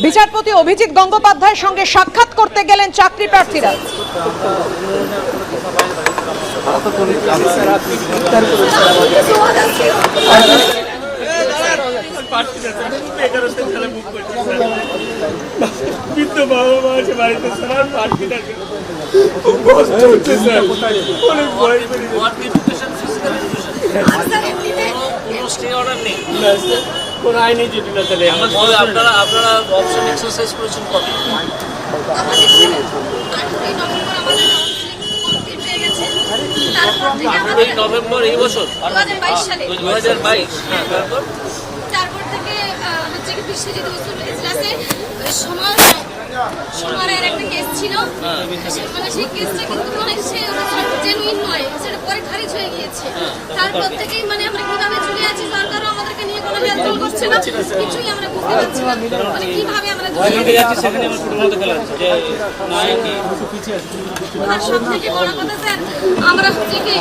বিচারপতি অভিজিৎ গঙ্গোপাধ্যায়ের সঙ্গে সাক্ষাৎ করতে গেলেন চাকরি প্রার্থীরা। কোনো স্টে অর্ডার নেই। না, কোনো আইনি জটিলতা তাহলে। আপনারা আপনারা অপশন এক্সারসাইজ করেছেন কবে? আঠেরোই নভেম্বর এই বছর? দু হাজার বাইশ হ্যাঁ তারপর? থেকে হচ্ছে কি বিশ্বজিৎ সমর সমরের একটা কেস ছিল। মানে সেই কেসটা কিন্তু মানে সে জেনুইন নয় সেটা পরে খারিজ হয়ে গিয়েছে। তারপর থেকেই মানে আমরা কীভাবে চলে আছি সরকারও আমাদেরকে নিয়ে কোনো হেল্প করছে না কিছুই আমরা বুঝতে পারছি না। মানে কীভাবে আমরা সেখানে আমার ছোটো খেলা হচ্ছে যে নাই আর সব থেকে বড় কথা স্যার আমরা হচ্ছে কি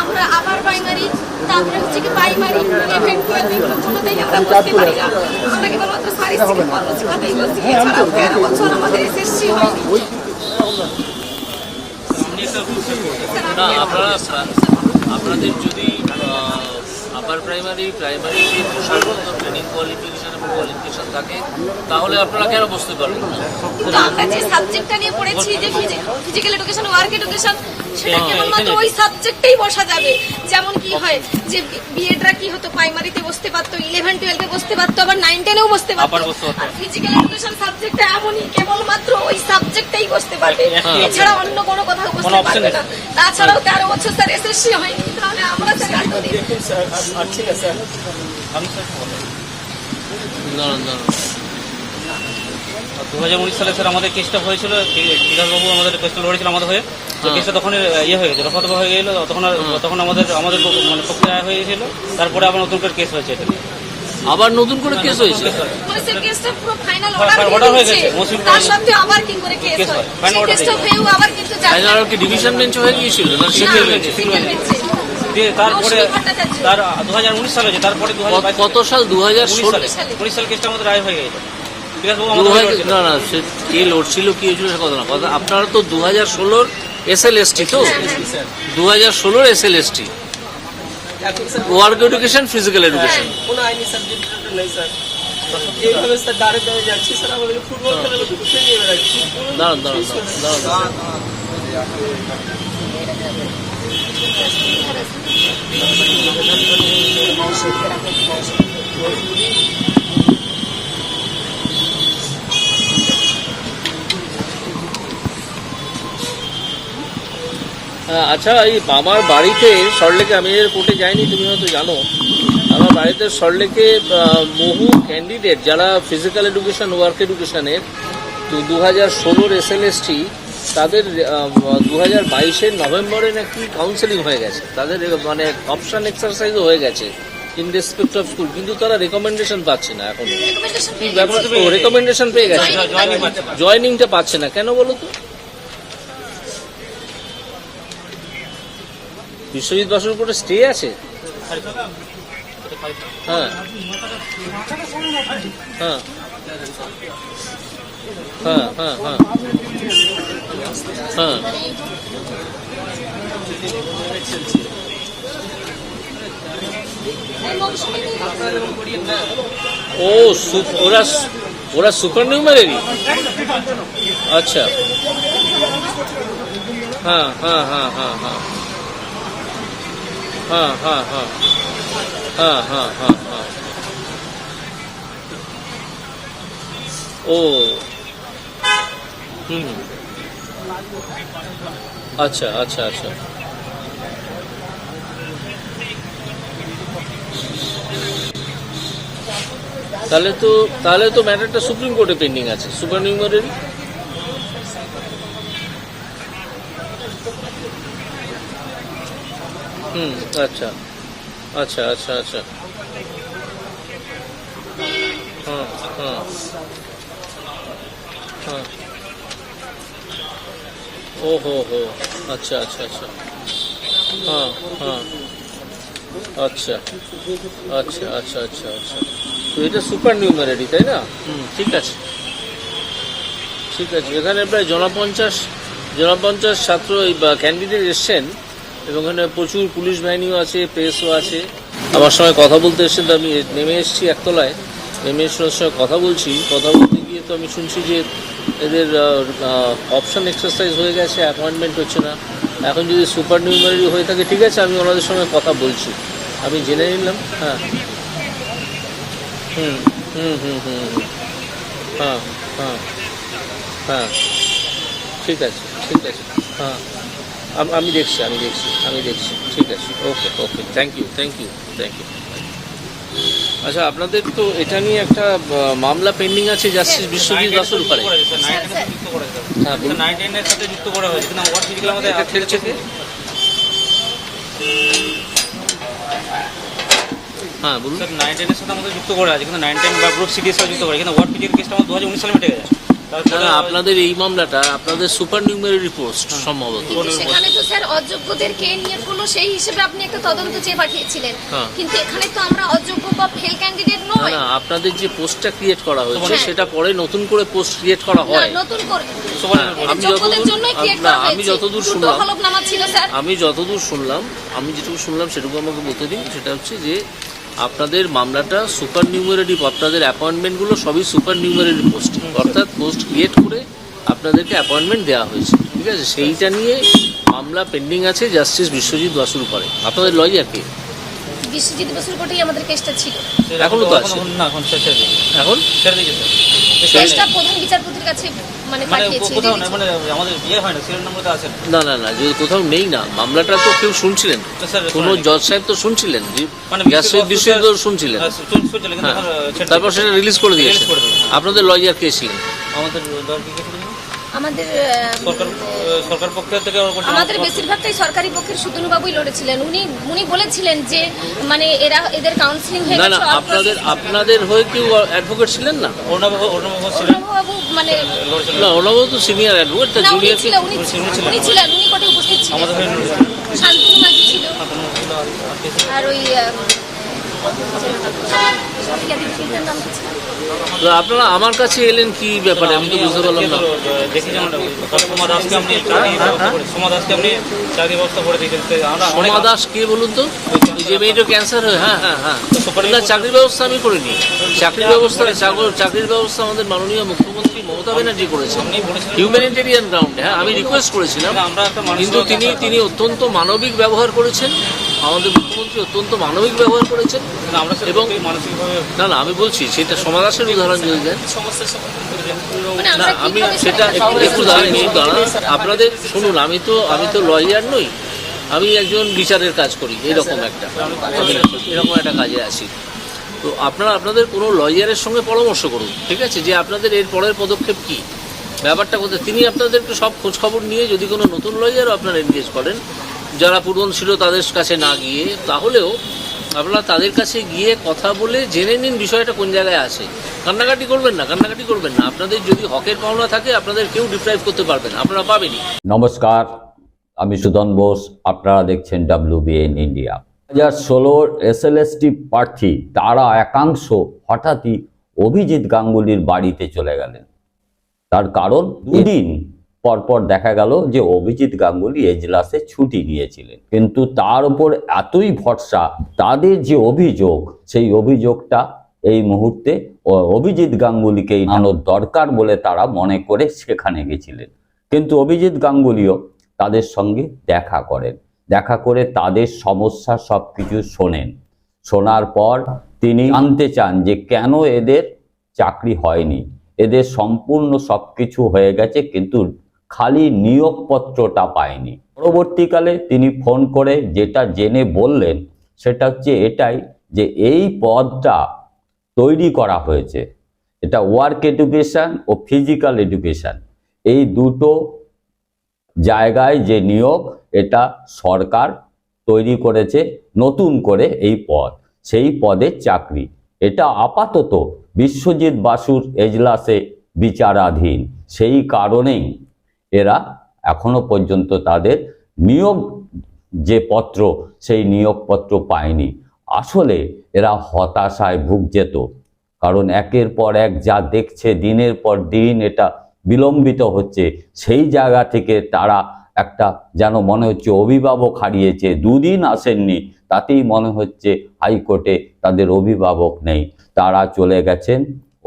আমরা আবার প্রাইমারি তারপরে হচ্ছে কি প্রাইমারি ইভেন্টুয়াল কোনোতেই আমরা করতে পারি না। আমরা কেবলমাত্র সারি থেকে কর্মসূচি কথাই বলছি এছাড়াও তেরো বছর আমাদের এসএসসি হয়নি। না আপনারা আপনাদের যদি আপার প্রাইমারি প্রাইমারি থাকে তাহলে আপনারা কেন বসতে পারবেন কিন্তু আমরা যে সাবজেক্টটা নিয়ে পড়েছি যে ফিজিক্যাল এডুকেশন ওয়ার্ক এডুকেশন সেটা হ্যাঁ, কেবলমাত্র ওই সাবজেক্টেই বসা যাবে। যেমন কি হয় যে বিএডরা কি হতো প্রাইমারিতে বসতে পারতো ইলেভেন টুয়েলভে বসতে পারতো আবার নাইন টেনেও বসতে পারতো। আবার বসতে পারতো। আর ফিজিক্যাল এডুকেশন সাবজেক্টটা এমনই কেবলমাত্র ওই সাবজেক্টেই বসতে পারবে। হ্যাঁ। এছাড়া অন্য কোনো কোথাও বসতে পারবে না। তাছাড়াও তেরো বছর স্যার এসএসসি হয়নি তাহলে আমরা আর স্যার দু হাজার উনিশ সালে স্যার আমাদের কেসটা হয়েছিল বিকাশবাবু আমাদের কেসটা লড়েছিল আমাদের হয়ে। তো কেসটা হ্যাঁ। তখন ইয়ে হয়ে গেছিল রফাতফা হয়ে গেলো তখন হ্যাঁ। তখন আমাদের আমাদের মানে প্রক্রিয়া হয়ে গেছিল। তারপরে আবার নতুন করে কেস হয়েছে এটা নিয়ে। আবার নতুন করে হ্যাঁ, কেস হয়েছে? ফাইনাল ডিভিশন বেঞ্চ হয়ে গিয়েছিল না সিঙ্গেল বেঞ্চ তারপরে তার দু হাজার উনিশ সালে হয়েছে তারপরে কত সাল? দু হাজার উনিশ সালে কেসটা আমাদের রায় হয়ে গেছে। বিকাশবাবু দু হাজার না না সে কে লড়ছিল কি হয়েছিল সে কথা না। কথা আপনারা তো দু হাজার ষোলোর এস এল এস টি তো দু হাজার ষোলোর S L S T sir work education physical education. কোনো আইনি সাবজেক্ট নেই স্যার। এইভাবে স্যার দাঁড়ে দাঁড়ে যাচ্ছি স্যার আমাদেরকে ফুটবল খেলার মতো ঘুষে নিয়ে বেড়াচ্ছি। দাঁড়ান দাঁড়ান দাঁড়ান। হ্যাঁ, আচ্ছা এই আমার বাড়িতে সল্টলেকে আমি এর কোর্টে যাইনি তুমি হয়তো জানো। আমার বাড়িতে আহ, বহু ক্যান্ডিডেট যারা ফিজিক্যাল এডুকেশন ওয়ার্ক এডুকেশনের তো দু হাজার ষোলোর এস এল এস টি তাদের দু হাজার বাইশের নভেম্বরে নাকি কাউন্সেলিং হয়ে গেছে। তাদের মানে অপশন এক্সারসাইজও হয়ে গেছে ইন রেসপেক্ট অফ স্কুল কিন্তু তারা রেকমেন্ডেশন পাচ্ছে না এখন। রেকমেন্ডেশন পেয়ে গেছে। জয়নিংটা পাচ্ছে না। কেন বলো তো? বিশ্বজিৎ বাসুর উপরে স্টে আছে? হ্যাঁ। হ্যাঁ। হ্যাঁ হ্যাঁ হ্যাঁ। হ্যাঁ। ও ওরা ওরা সুপার নিউমারেরই আচ্ছা। হ্যাঁ হ্যাঁ হ্যাঁ হ্যাঁ হ্যাঁ। হ্যাঁ হ্যাঁ হ্যাঁ। হ্যাঁ হ্যাঁ হ্যাঁ হ্যাঁ। ও। হুম। আচ্ছা আচ্ছা আচ্ছা। তাহলে তো তাহলে তো ম্যাটারটা সুপ্রিম কোর্টে পেন্ডিং আছে। সুপার নিউমারেরই হুম আচ্ছা আচ্ছা আচ্ছা আচ্ছা। হ্যাঁ হ্যাঁ হ্যাঁ ও হো হো। আচ্ছা আচ্ছা আচ্ছা। হ্যাঁ হ্যাঁ। আচ্ছা আচ্ছা আচ্ছা আচ্ছা আচ্ছা। তো এটা সুপার নিউমারেরি তাই না? হুম। ঠিক আছে। ঠিক আছে। এখানে প্রায় জনপঞ্চাশ জনপঞ্চাশ ছাত্র ক্যান্ডিডেট এসছেন এবং এখানে প্রচুর পুলিশ বাহিনীও আছে প্রেসও আছে। আমার সঙ্গে কথা বলতে এসেছেন তো আমি নেমে এসেছি একতলায়। নেমে এসে সঙ্গে কথা বলছি। কথা বলতে গিয়ে তো আমি শুনছি যে এদের অপশন এক্সারসাইজ হয়ে গেছে অ্যাপয়েন্টমেন্ট হচ্ছে না। এখন যদি সুপার নিউমারি হয়ে থাকে, ঠিক আছে, আমি ওনাদের সঙ্গে কথা বলছি। আমি জেনে নিলাম হ্যাঁ। হুম হুম হুম হুম। হ্যাঁ হ্যাঁ হ্যাঁ। ঠিক আছে ঠিক আছে হ্যাঁ। আমি দেখছি আমি দেখছি আমি দেখছি। ঠিক আছে, okay okay. Thank you thank you thank you আচ্ছা আপনাদের তো এটা নিয়ে একটা মামলা পেন্ডিং আছে জাস্টিস বিশ্বজিৎ দাসের উপরে। হ্যাঁ সাথে যুক্ত করা হয়েছে। কিন্তু ওয়ার্ড ফিজিক্যাল আমাদের খেলছে কে? হ্যাঁ বলুন। নাইন টেনের সাথে আমাদের যুক্ত করা আছে কিন্তু নাইন টেন বা গ্রুপ সিটির সাথে যুক্ত করা কিন্তু ওয়ার্ড ফিজিক্যাল কেসটা আমার দু হাজার উনিশ সালে মিটে গেছে। না আপনাদের এই মামলাটা আপনাদের সুপার নিউমারি পোস্ট সম্ভবত। সেখানে তো স্যার অযোগ্যদেরকে নিয়ে কোনো সেই হিসেবে আপনি একটা তদন্ত চেয়ে পাঠিয়েছিলেন। হ্যাঁ। কিন্তু এখানে তো আমরা অযোগ্য বা ফেল ক্যান্ডিডেট না নয়। না আপনাদের যে পোস্টটা ক্রিয়েট করা হয়েছে হ্যাঁ। সেটা পরে নতুন করে পোস্ট ক্রিয়েট করা হয়। নতুন করে। হ্যাঁ, আমি যতদূর না, আমি যতদূর শুনলাম হলফনামা ছিল স্যার। আমি যতদূর শুনলাম আমি যেটুকু শুনলাম সেটুকু আমাকে বলতে দিন। সেটা হচ্ছে যে আপনাদের মামলাটা সুপার নিউমারি আপনাদের অ্যাপয়েন্টমেন্টগুলো সবই সুপার নিউমারি পোস্ট অর্থাৎ পোস্ট ক্রিয়েট করে আপনাদেরকে অ্যাপয়েন্টমেন্ট দেওয়া হয়েছে। ঠিক আছে? সেইটা নিয়ে মামলা পেন্ডিং আছে জাস্টিস বিশ্বজিৎ বাসুর করে। আপনাদের লয়ার কে? বিশ্বজিৎ বসুর কোটেই আমাদের কেসটা ছিল। এখনও তো আছে। না এখন ছেড়ে দিয়েছে এখন? ছেড়ে দিয়েছে কেসটা প্রধান বিচারপতির কাছে মানে মানে কোথাও না মানে আমাদের হয় না সিরিয়াল নম্বর তো আছে না? না না না কোথাও নেই না মামলাটা তো কেউ শুনছিলেন। কোনো জজ সাহেব তো শুনছিলেন মানে গ্যাস শুনছিলেন। হ্যাঁ, হ্যাঁ তারপর সেটা রিলিজ করে দিয়েছে দিয়েছে। আপনাদের লয়ার কে ছিলেন? আমাদের সরকার পক্ষ থেকে আমাদের বেশিরভাগটাই সরকারি পক্ষের সুদনু বাবুই লড়েছিলেন। উনি উনি বলেছিলেন যে মানে এরা এদের কাউন্সিলিং হয়ে গেছে আপনাদের আপনাদের হয়ে কেউ অ্যাডভোকেট ছিলেন না? অর্ণব অর্ণব ছিলেন। বাবু মানে লড়েছিলেন না ওনাবো তো সিনিয়র অ্যাডভোকেট তা জুনিয়র ছিল উনি উনি ছিলেন। উনি কোটে উপস্থিত ছিলেন। আমাদের মাঝি ছিল। আর ওই আহ, সাথিকা দীক্ষিতের নাম কি ছিল? আপনারা আমার কাছে এলেন কি ব্যাপারে? আমি তো বুঝতে পারলাম না। দেখি যেমন সোমা দাসকে আপনি চাকরি ব্যবস্থা করে সোমা দাসকে আপনি চাকরি ব্যবস্থা করে দিয়েছেন আমরা অনেক দাস কে বলুন তো? যে মেয়েটা ক্যান্সার হয়ে হ্যাঁ হ্যাঁ হ্যাঁ। না চাকরির ব্যবস্থা আমি করিনি। চাকরির ব্যবস্থা চাকরির ব্যবস্থা আমাদের মাননীয় মুখ্যমন্ত্রী মমতা ব্যানার্জি করেছেন। হিউম্যানিটেরিয়ান গ্রাউন্ডে হ্যাঁ আমি রিকোয়েস্ট করেছিলাম। আমরা কিন্তু তিনি তিনি অত্যন্ত মানবিক ব্যবহার করেছেন। আমাদের মুখ্যমন্ত্রী অত্যন্ত মানবিক ব্যবহার করেছেন। আমরা এবং না না আমি বলছি সেটা সমাদাসের উদাহরণ যদি দেন। মানে না আমি সেটা একটু দাঁড়ান একটু দাঁড়ান। আপনাদের শুনুন আমি তো আমি তো লয়ার নই। আমি একজন বিচারের কাজ করি এরকম একটা। আমি এরকম একটা কাজে আছি। তো আপনারা আপনাদের কোনো লয়ারের সঙ্গে পরামর্শ করুন ঠিক আছে? যে আপনাদের এর পরের পদক্ষেপ কি? ব্যাপারটা কোথায়? তিনি আপনাদেরকে সব খোঁজ খবর নিয়ে যদি কোনো নতুন লয়ারও আপনারা এনগেজ করেন যারা পুরন ছিল তাদের কাছে না গিয়ে তাহলেও আপনারা তাদের কাছে গিয়ে কথা বলে জেনে নিন বিষয়টা কোন জায়গায় আছে। কান্নাকাটি করবেন না কান্নাকাটি করবেন না। আপনাদের যদি হকের পাওনা থাকে আপনাদের কেউ ডিপ্রাইভ করতে পারবেন না, আপনারা পাবেনই। নমস্কার। আমি সুদন বোস, আপনারা দেখছেন ডাব্লিউবিএন ইন্ডিয়া দু হাজার ষোলোর এসএলএসটি প্রার্থী তারা একাংশ হঠাৎই অভিজিৎ গাঙ্গুলির বাড়িতে চলে গেলেন। তার কারণ দুদিন পরপর দেখা গেল যে অভিজিৎ গাঙ্গুলি এজলাসে ছুটি নিয়েছিলেন। কিন্তু তার উপর এতই ভরসা, তাদের যে অভিযোগ, সেই অভিযোগটা এই মুহূর্তে অভিজিৎ গাঙ্গুলিকেই আনানোর দরকার বলে তারা মনে করে সেখানে গেছিলেন। কিন্তু অভিজিৎ গাঙ্গুলিও তাদের সঙ্গে দেখা করেন। দেখা করে তাদের সমস্যা সব কিছু শোনেন। শোনার পর তিনি জানতে চান যে কেন এদের চাকরি হয়নি। এদের সম্পূর্ণ সব কিছু হয়ে গেছে কিন্তু খালি নিয়োগপত্রটা পায়নি। পরবর্তীকালে তিনি ফোন করে যেটা জেনে বললেন সেটা হচ্ছে এটাই যে এই পদটা তৈরি করা হয়েছে। এটা ওয়ার্ক এডুকেশন ও ফিজিক্যাল এডুকেশন। এই দুটো জায়গায় যে নিয়োগ, এটা সরকার তৈরি করেছে নতুন করে এই পদ। সেই পদের চাকরি। এটা আপাতত বিশ্বজিৎ বাসুর এজলাসে বিচারাধীন। সেই কারণেই এরা এখনও পর্যন্ত তাদের নিয়োগ যে পত্র, সেই নিয়োগপত্র পায়নি। আসলে এরা হতাশায় ভুগ যেত কারণ একের পর এক যা দেখছে, দিনের পর দিন এটা বিলম্বিত হচ্ছে, সেই জায়গা থেকে তারা একটা যেন মনে হচ্ছে অভিভাবক হারিয়েছে, দুদিন আসেননি, তাতেই মনে হচ্ছে হাইকোর্টে তাদের অভিভাবক নেই। তারা চলে গেছেন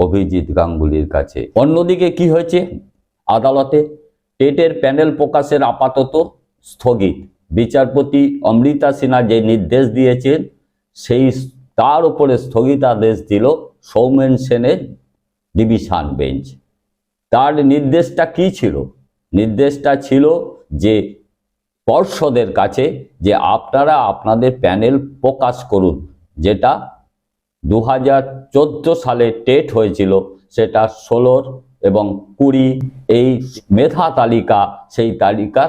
অভিজিৎ গাঙ্গুলির কাছে। অন্যদিকে কি হয়েছে? আদালতে টেটের প্যানেল প্রকাশের আপাতত স্থগিত। বিচারপতি অমৃতা সিনহা যে নির্দেশ দিয়েছেন, সেই তার উপরে স্থগিতাদেশ দিল সৌমেন সেনের ডিভিশন বেঞ্চ। তার নির্দেশটা কি ছিল? নির্দেশটা ছিল যে পর্ষদের কাছে যে আপনারা আপনাদের প্যানেল প্রকাশ করুন, যেটা দু হাজার চোদ্দ সালে টেট হয়েছিল, সেটা ষোলোর এবং কুড়ি এই মেধা তালিকা, সেই তালিকা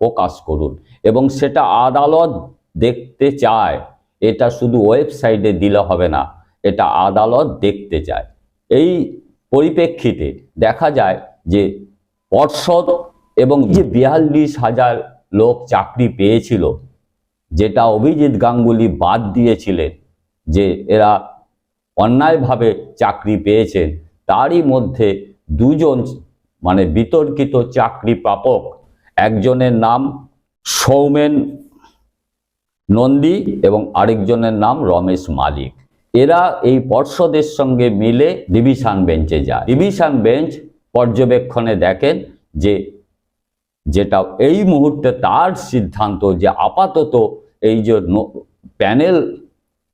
প্রকাশ করুন। এবং সেটা আদালত দেখতে চায়, এটা শুধু ওয়েবসাইটে দিলে হবে না, এটা আদালত দেখতে চায়। এই পরিপ্রেক্ষিতে দেখা যায় যে পর্ষদ এবং যে বিয়াল্লিশ হাজার লোক চাকরি পেয়েছিল, যেটা অভিজিৎ গাঙ্গুলি বাদ দিয়েছিলেন যে এরা অন্যায়ভাবে চাকরি পেয়েছেন, তারই মধ্যে দুজন মানে বিতর্কিত চাকরি প্রাপক, একজনের নাম সৌমেন নন্দী এবং আরেকজনের নাম রমেশ মালিক। এরা এই পর্ষদের সঙ্গে মিলে ডিভিশন বেঞ্চে যায়। ডিভিশন বেঞ্চ পর্যবেক্ষণে দেখেন যে যেটা এই মুহূর্তে তার সিদ্ধান্ত যে আপাতত এই যে প্যানেল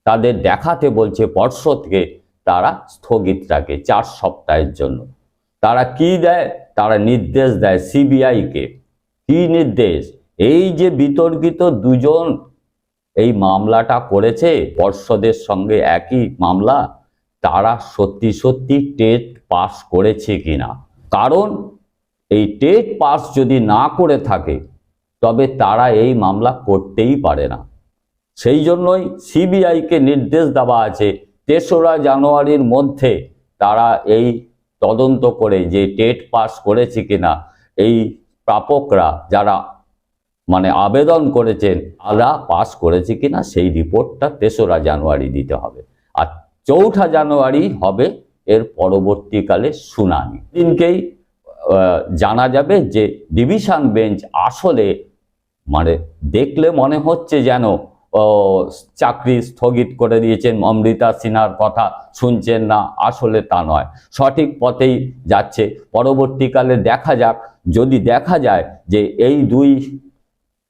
তাদের দেখাতে বলছে পর্ষদকে তারা স্থগিত রাখে চার সপ্তাহের জন্য। তারা কি দেয়? তারা নির্দেশ দেয় সিবিআইকে কি নির্দেশ? এই যে বিতর্কিত দুজন এই মামলাটা করেছে, পর্ষদের সঙ্গে একই মামলা, তারা সত্যি সত্যি টেট পাস করেছে কিনা। কারণ এই টেট পাস যদি না করে থাকে, তবে তারা এই মামলা করতেই পারে না। সেই জন্যই সিবিআইকে নির্দেশ দেওয়া আছে, তেসরা জানুয়ারির মধ্যে তারা এই তদন্ত করে যে টেট পাস করেছে কিনা, এই প্রাপকরা যারা মানে আবেদন করেছেন আলা পাস করেছে কিনা সেই রিপোর্টটা তেসরা জানুয়ারি দিতে হবে। আর চৌঠা জানুয়ারি হবে এর পরবর্তীকালে শুনানি। দিনকেই জানা যাবে যে ডিভিশন বেঞ্চ আসলে মানে দেখলে মনে হচ্ছে যেন চাকরি স্থগিত করে দিয়েছেন, অমৃতা সিনহার কথা শুনছেন না, আসলে তা নয়। সঠিক পথেই যাচ্ছে। পরবর্তীকালে দেখা যাক, যদি দেখা যায় যে এই দুই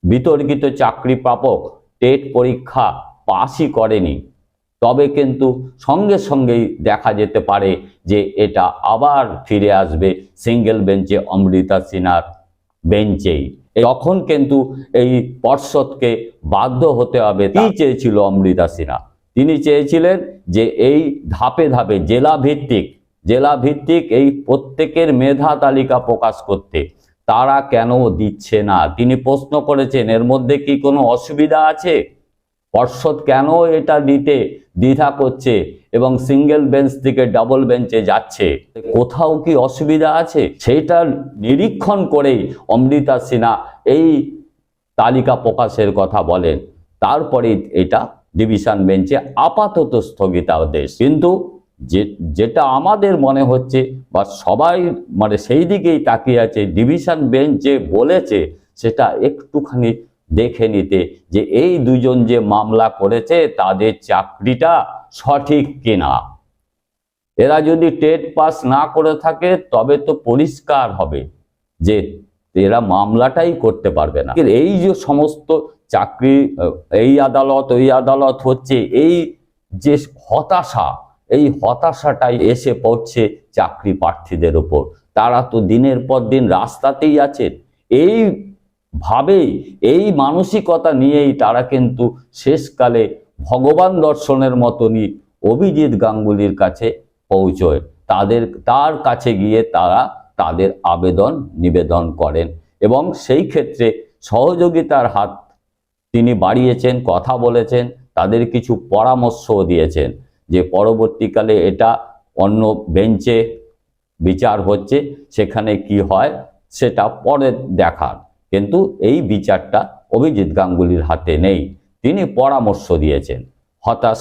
বিতর্কিত চাকরি প্রাপক টেট পরীক্ষা পাসই করেনি। তবে কিন্তু সঙ্গে সঙ্গেই দেখা যেতে পারে যে এটা আবার ফিরে আসবে সিঙ্গেল বেঞ্চে অমৃতা সিনহার বেঞ্চেই। তখন কিন্তু এই পর্ষদকে বাধ্য হতে হবে কি চেয়েছিল অমৃতা সিনহা। তিনি চেয়েছিলেন যে এই ধাপে ধাপে জেলা ভিত্তিক জেলা ভিত্তিক এই প্রত্যেকের মেধা তালিকা প্রকাশ করতে। তারা কেন দিচ্ছে না? তিনি প্রশ্ন করেছেন, এর মধ্যে কি কোনো অসুবিধা আছে? পর্ষদ কেন এটা দিতে দ্বিধা করছে এবং সিঙ্গেল বেঞ্চ থেকে ডাবল বেঞ্চে যাচ্ছে? কোথাও কি অসুবিধা আছে? সেইটা নিরীক্ষণ করেই অমৃতা সিনহা এই তালিকা প্রকাশের কথা বলেন। তারপরে এটা ডিভিশন বেঞ্চে আপাতত স্থগিতাদেশ। কিন্তু যে, যেটা আমাদের মনে হচ্ছে বা সবাই মানে সেই দিকেই তাকিয়ে আছে ডিভিশন বেঞ্চ যে বলেছে, সেটা একটুখানি দেখে নিতে যে এই দুজন যে মামলা করেছে, তাদের চাকরিটা সঠিক কিনা। এরা যদি টেট পাস না করে থাকে, তবে তো পরিষ্কার হবে যে এরা মামলাটাই করতে পারবে না। এই যে সমস্ত চাকরি, এই আদালত, ওই আদালত হচ্ছে এই যে হতাশা এই হতাশাটাই এসে পড়ছে চাকরি প্রার্থীদের ওপর। তারা তো দিনের পর দিন রাস্তাতেই আছেন। এই ভাবেই এই মানসিকতা নিয়েই তারা কিন্তু শেষকালে ভগবান দর্শনের মতনই অভিজিৎ গাঙ্গুলির কাছে পৌঁছয়। তাদের, তার কাছে গিয়ে তারা তাদের আবেদন নিবেদন করেন এবং সেই ক্ষেত্রে সহযোগিতার হাত তিনি বাড়িয়েছেন, কথা বলেছেন, তাদের কিছু পরামর্শও দিয়েছেন। যে পরবর্তীকালে এটা অন্য বেঞ্চে বিচার হচ্ছে, সেখানে কি হয় সেটা পরে দেখার। কিন্তু এই বিচারটা অভিজিৎ গাঙ্গুলির হাতে নেই। তিনি পরামর্শ দিয়েছেন, হতাশ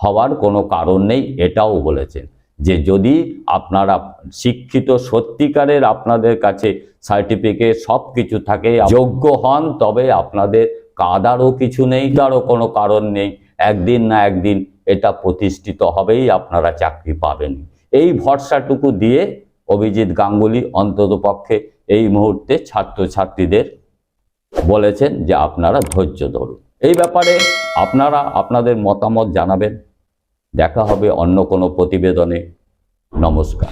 হওয়ার কোনো কারণ নেই, এটাও বলেছেন যে যদি আপনারা শিক্ষিত সত্যিকারের আপনাদের কাছে সার্টিফিকেট সব কিছু থাকে, যোগ্য হন, তবে আপনাদের কাদারও কিছু নেই তারও কোনো কারণ নেই। একদিন না একদিন এটা প্রতিষ্ঠিত হবেই, আপনারা চাকরি পাবেন। এই ভরসাটুকু দিয়ে অভিজিৎ গাঙ্গুলি অন্ততপক্ষে এই মুহূর্তে ছাত্রছাত্রীদের বলেছেন যে আপনারা ধৈর্য ধরুন। এই ব্যাপারে আপনারা, আপনাদের মতামত জানাবেন। দেখা হবে অন্য কোনো প্রতিবেদনে। নমস্কার।